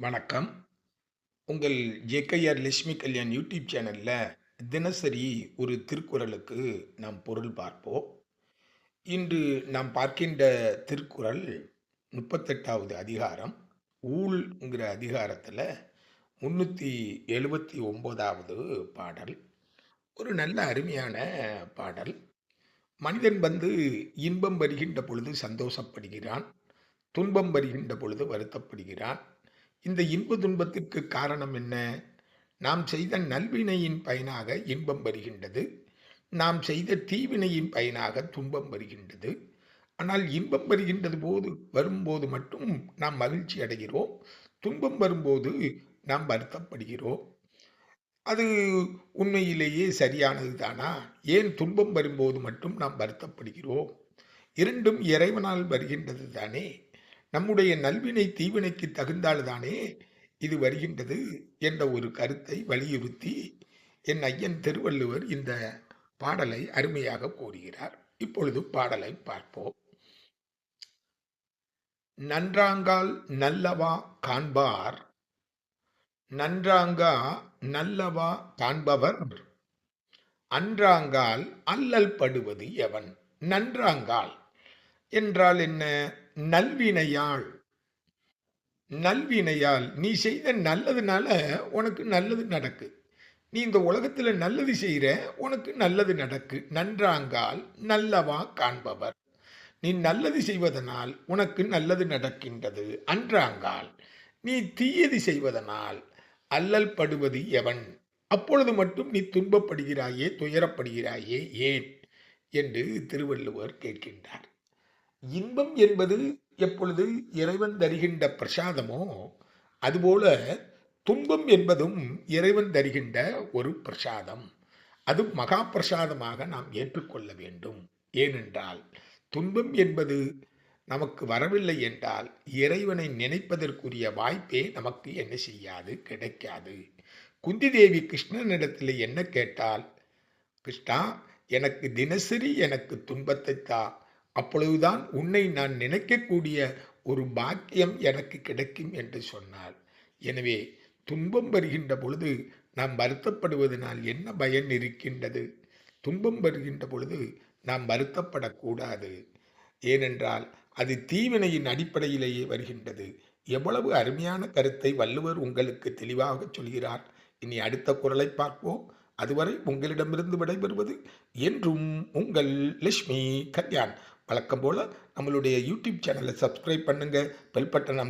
வணக்கம். உங்கள் JKR Lakshmi Kalyan YouTube சேனலில் தினசரி ஒரு திருக்குறளுக்கு நாம் பொருள் பார்ப்போம். இன்று நாம் பார்க்கின்ற திருக்குறள் 38வது அதிகாரம். ஊழ்ங்கிற அதிகாரத்தில 379வது பாடல். ஒரு நல்ல அருமையான பாடல். மனிதன் வந்து இன்பம் வருகின்ற பொழுது சந்தோஷப்படுகிறான். துன்பம் வருகின்ற பொழுது வருத்தப்படுகிறான். இந்த இன்ப துன்பத்திற்கு காரணம் என்ன? நாம் செய்த நல்வினையின் பயனாக இன்பம் வருகின்றது. நாம் செய்த தீவினையின் பயனாக துன்பம் வருகின்றது. ஆனால் இன்பம் வருகின்றது போது வரும்போது மட்டும் நாம் மகிழ்ச்சி அடைகிறோம். துன்பம் வரும்போது நாம் வருத்தப்படுகிறோம். அது உண்மையிலேயே சரியானது தானா? ஏன் துன்பம் வரும்போது மட்டும் நாம் வருத்தப்படுகிறோம்? இரண்டும் இறைவனால் வருகின்றது தானே! நம்முடைய நல்வினை தீவினைக்கு தகுந்தால்தானே இது வருகின்றது என்ற ஒரு கருத்தை வலியுறுத்தி என் ஐயன் திருவள்ளுவர் இந்த பாடலை அருமையாக கூறுகிறார். இப்பொழுது பாடலை பார்ப்போம். நன்றாங்கால் நல்லவா காண்பார் நன்றாங்கா நல்லவா காண்பவர் அன்றாங்கால் அல்லல் படுவது எவன்? நன்றாங்கால் என்றால் என்ன? நல்வினையால் நல்வினையால் நீ செய்த நல்லதுனால உனக்கு நல்லது நடக்கு. நீ இந்த உலகத்துல நல்லது செய்கிற உனக்கு நல்லது நடக்கு. நன்றாங்கால் நல்லவா காண்பவர். நீ நல்லது செய்வதனால் உனக்கு நல்லது நடக்கின்றது. அன்றாங்கால் நீ தீயது செய்வதனால் அல்லல் படுவது எவன்? அப்பொழுது மட்டும் நீ துன்பப்படுகிறாயே, துயரப்படுகிறாயே ஏன்? என்று திருவள்ளுவர் கேட்கின்றார். இன்பம் என்பது எப்பொழுது இறைவன் தருகின்ற பிரசாதமோ, அதுபோல துன்பம் என்பதும் இறைவன் தருகின்ற ஒரு பிரசாதம். அது மகா பிரசாதமாக நாம் ஏற்றுக்கொள்ள வேண்டும். ஏனென்றால், துன்பம் என்பது நமக்கு வரவில்லை என்றால், இறைவனை நினைப்பதற்குரிய வாய்ப்பே நமக்கு என்ன செய்யாது? கிடைக்காது. குந்தி தேவி கிருஷ்ணனிடத்தில் என்ன கேட்டால் கிருஷ்ணா எனக்கு தினசரி எனக்கு துன்பத்தை தா. அப்பொழுதுதான் உன்னை நான் நினைக்கக்கூடிய ஒரு பாக்கியம் எனக்கு கிடைக்கும் என்று சொன்னாள். எனவே துன்பம் வருகின்ற பொழுது நாம் வருத்தப்படுவதனால் என்ன பயன் இருக்கின்றது? துன்பம் வருகின்ற பொழுது நாம் வருத்தப்படக்கூடாது. ஏனென்றால் அது தீவினையின் அடிப்படையிலேயே வருகின்றது. எவ்வளவு அருமையான கருத்தை வள்ளுவர் உங்களுக்கு தெளிவாகச் சொல்கிறார். இனி அடுத்த குரலை பார்ப்போம். அதுவரை உங்களிடமிருந்து விடைபெறுவது என்றும் உங்கள் லட்சுமி கல்யாண். வழக்கம் போல் நம்மளுடைய யூடியூப் சேனலை சப்ஸ்கிரைப் பண்ணுங்கள் பெல் பட்டன்